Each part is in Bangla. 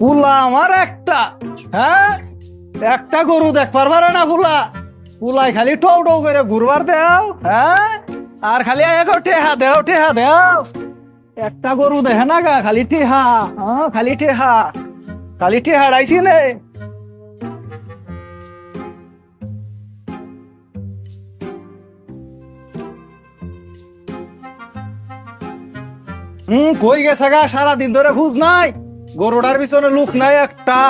পুলা আমার একটা হ্যাঁ? একটা গরু দেখ পারবার না পুলা পুলাই খালি টৌ টৌ করে ঘুরবার দেও হ্যাঁ? আর খালি এক টেহা দেও টেহা দেও। একটা গরু দেখে না গা, খালি টেহা হ্যাঁ? খালি টেহা খালি টেহা ডাইছি নে। হুম কই গেছে গা? সারাদিন ধরে খুঁজ নাই। গরুটার পিছনে লুক নাই একটা।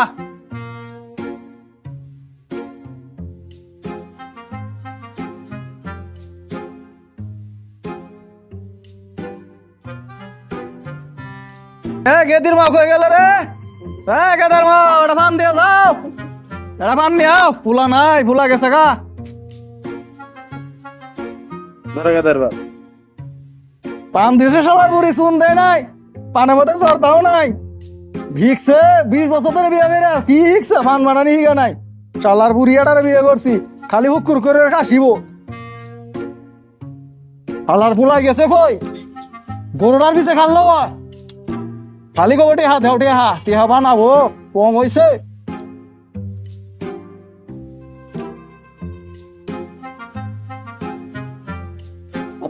এ গেদির মা কই গেল রে? এ গেদার মা ওটা পান দিয়ে যাও। এটা পান নিয়ে আও। পুলা নাই পুলা গেছে গা। পান দিছে সবার বুড়ি শুন দেয় নাই। পানের মধ্যে চড়তাও নাই। ভিকছে বিশ বছর ধরে বিয়ে করে কি হিকছে পান মানানি হিগা নাই। শালার বুড়িয়াটারে বিয়ে করছি খালি হুকুর করে কাশিব। শালার ফুলাই গেছে কই? গরুটার পিছে খাল্লো খালি কব টেহা দেও টেহা টেহা বানাবো কম হইছে।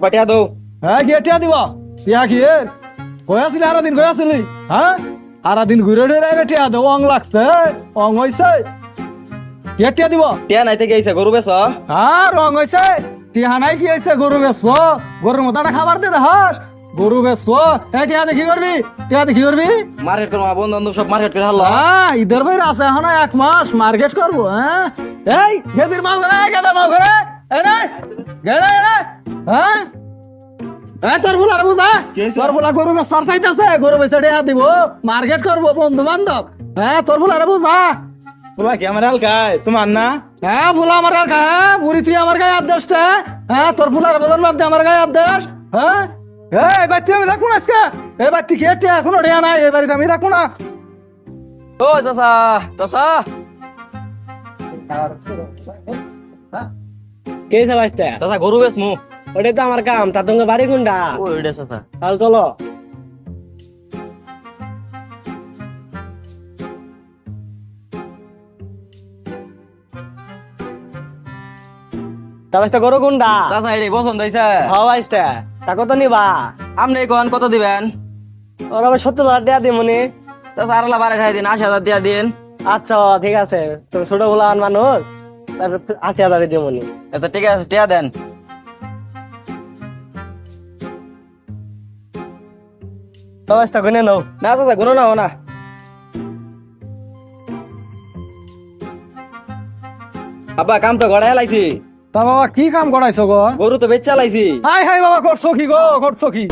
পাঠিয়া দৌ হ্যাঁ গিয়ে টিয়া দিবা। টিয়া কি এর? কই আসলি? হারা দিন আসলি? হ্যাঁ? হারা দিন ঘুরে ঘুরে আইবে টিয়া দেও অং লাগছে অং হইছে। গিয়ে টিয়া দিব? টিয়া নাই থেকে আইছে গরু বেচ। হ্যাঁ রং হইছে? টিয়া নাই কি হইছে গরু বেচবো। গরুর মতো একটা খাবার দে দেখাস। গরু বেচবো। এ টিয়া দেখি করবি? টিয়া দেখি করবি? মার্কেট করব বন্ধু বান্ধব সব মার্কেট করে হারলো। হ্যাঁ ঈদের বাইরে আছে এখন এক মাস মার্কেট করব হ্যাঁ? এই গেদির মাও করে গেদা মাও করে এই নে গেড়ে গেড়ে হ্যাঁ? তোর ফুল আর বুঝা? কি হইছে? তোর ফুলা গরু সর চাইতেছে গরু বেচে দেয়া দিব। মার্কেট করব বন্ধু বান্ধব হ্যাঁ তোর ফুল আর বুঝা? তোমার কি আমার হালকায় তোমার না? হ্যাঁ ফুলা আমার গায়ে হ্যাঁ বুড়ি তুই আমার গায়ে আদেশটা হ্যাঁ তোর ফুলার বদল বাদ দে আমার গায়ে আদেশ হ্যাঁ এই বাচ্চা আমি রাখব না আজকে? এই বাচ্চা কি রেয়া নাই? এই বাড়িতে আমি রাখব না। ও চাচা চাচা। কে চালাইছে? চাচা গরু বেচ মু ওটাই তো আমার কাম তার সঙ্গে বাড়ি কোনটা? চাচা। তাহলে চলো। তাহলে গরু কোনটা? চাচা এটা পছন্দ হয়েছে। হওয়াইছে তা কত নিবা? আপনি কোন কত দিবেন? ওর আবার সত্তর হাজার দেয়া দিই মনে চাচা আরলা বারে খাই দিন আশি হাজার দিয়া দিন। আচ্ছা ঠিক আছে। তুমি ছোট বলা মানুষ তারপর আশি হাজার মনে আচ্ছা ঠিক আছে টিয়া দেন। হওয়াইছে গুনে নাও। না চাচা গুনো না না। আব্বা কাম তো গড়াই লাইছি। তা বাবা কি কাম গড়াইছো গো? গরু তো বেচা লাইছি। হাই হাই বাবা করছ কি গো? করছ কি?